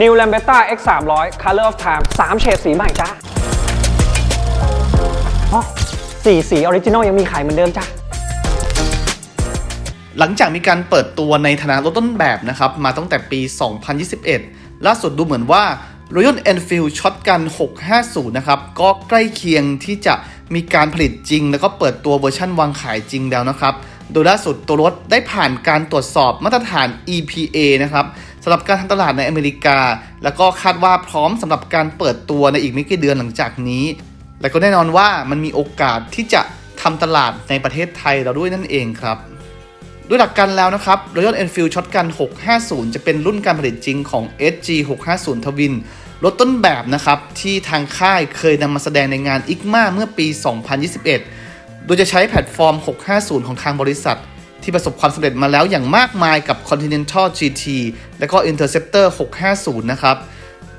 New Lambretta X 3 0 0 Color of Time 3 เฉดสีใหม่จ้าอ๋อสีสีออริจินอลยังมีขายเหมือนเดิมจ้าหลังจากมีการเปิดตัวในฐานะรถต้นแบบนะครับ มาตั้งแต่ปี 2021 ล่าสุดดูเหมือนว่า Royal Enfield Shotgun 650 นะครับ ก็ใกล้เคียงที่จะมีการผลิตจริง แล้วก็เปิดตัวเวอร์ชั่นวางขายจริงแล้วนะครับ โดยล่าสุดตัวรถได้ผ่านการตรวจสอบมาตรฐาน EPA นะครับ สำหรับการทำตลาดในอเมริกา แล้วก็คาดว่าพร้อมสำหรับการเปิดตัวในอีกไม่กี่เดือนหลังจากนี้ และก็แน่นอนว่ามันมีโอกาสที่จะทำตลาดในประเทศไทยเราด้วยนั่นเองครับด้วยหลักการแล้วนะครับ Royal Enfield Shotgun 650 จะเป็นรุ่นการผลิตจริงของ SG 650 Twin รถต้นแบบนะครับ ที่ทางค่ายเคยนำมาแสดงในงาน ICMA เมื่อปี 2021 โดยจะใช้แพลตฟอร์ม 650 ของทางบริษัท ที่ประสบความสำเร็จมาแล้วอย่างมากมายกับ Continental GT และก็ Interceptor 650 นะครับ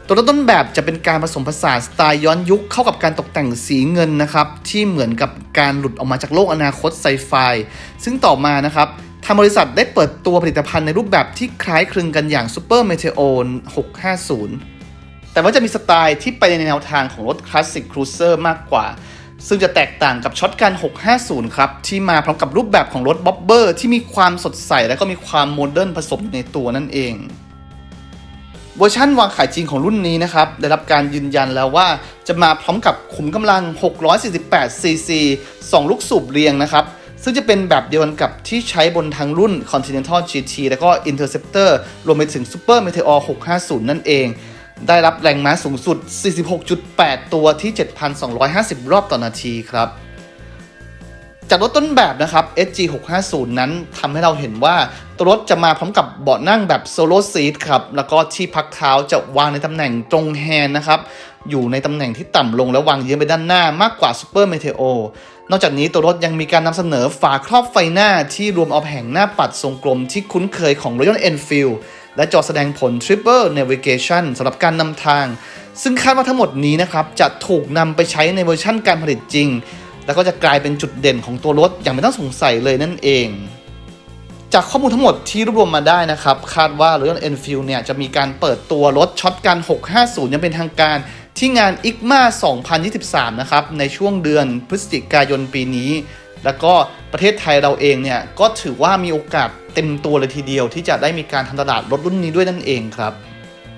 ตัวต้นแบบจะเป็นการผสมผสานสไตล์ย้อนยุคเข้ากับการตกแต่งสีเงินนะครับ ที่เหมือนกับการหลุดออกมาจากโลกอนาคตไซไฟซึ่งต่อมานะครับทางบริษัทได้เปิดตัวผลิตภัณฑ์ในรูปแบบที่คล้ายคลึงกันอย่าง Super Meteor 650 แต่ว่าจะมีสไตล์ที่ไปในแนวทางของรถคลาสสิกครูเซอร์มากกว่า ซึ่งจะแตกต่างกับช็อตกัน650 ครับ ที่มาพร้อมกับรูปแบบของรถบ๊อบเบอร์ที่มีความสดใส และก็มีความโมเดิร์นผสมอยู่ในตัวนั่นเอง เวอร์ชันวางขายจริงของรุ่นนี้นะครับ ได้รับการยืนยันแล้วว่าจะมาพร้อมกับขุมกำลัง 648 cc 2 ลูกสูบเรียงนะครับ ซึ่งจะเป็นแบบเดียวกันกับที่ใช้บนทางรุ่น Continental GT แล้วก็ Interceptor รวมไปถึง Super Meteor 650 นั่นเอง ได้รับแรงม้าสูงสุด 46.8 ตัวที่ 7,250 รอบต่อนาทีครับ จากรถต้นแบบนะครับ SG 650นั้นทำให้เราเห็นว่าตัวรถจะมาพร้อมกับเบาะนั่งแบบโซโล่ซีทครับ แล้วก็ที่พักเท้าจะวางในตำแหน่งตรงแฮนด์นะครับ อยู่ในตำแหน่งที่ต่ำลงและวางเยื้องไปด้านหน้ามากกว่า Super Meteor นอกจากนี้ตัวรถยังมีการนำเสนอฝาครอบไฟหน้าที่รวมเอาแผงหน้าปัดทรงกลมที่คุ้นเคยของ Royal Enfield และจอแสดงผล Triple Navigation สำหรับการนำทาง ซึ่งคาดว่าทั้งหมดนี้นะครับจะถูกนำไปใช้ในเวอร์ชั่นการผลิตจริง แล้วก็จะกลายเป็นจุดเด่นของตัวรถอย่างไม่ต้องสงสัยเลยนั่นเอง จากข้อมูลทั้งหมดที่รวบรวมมาได้นะครับ คาดว่า Royal Enfield เนี่ยจะมีการเปิดตัวรถช็อตกัน650ยังเป็นทางการที่งาน ICMA 2023 นะครับ ในช่วงเดือนพฤศจิกายนปีนี้ แล้วก็ประเทศไทยเราเองเนี่ย ก็ถือว่ามีโอกาส เต็มตัวเลยทีเดียว ที่จะได้มีการทำตลาดรถรุ่นนี้ด้วยนั่นเองครับ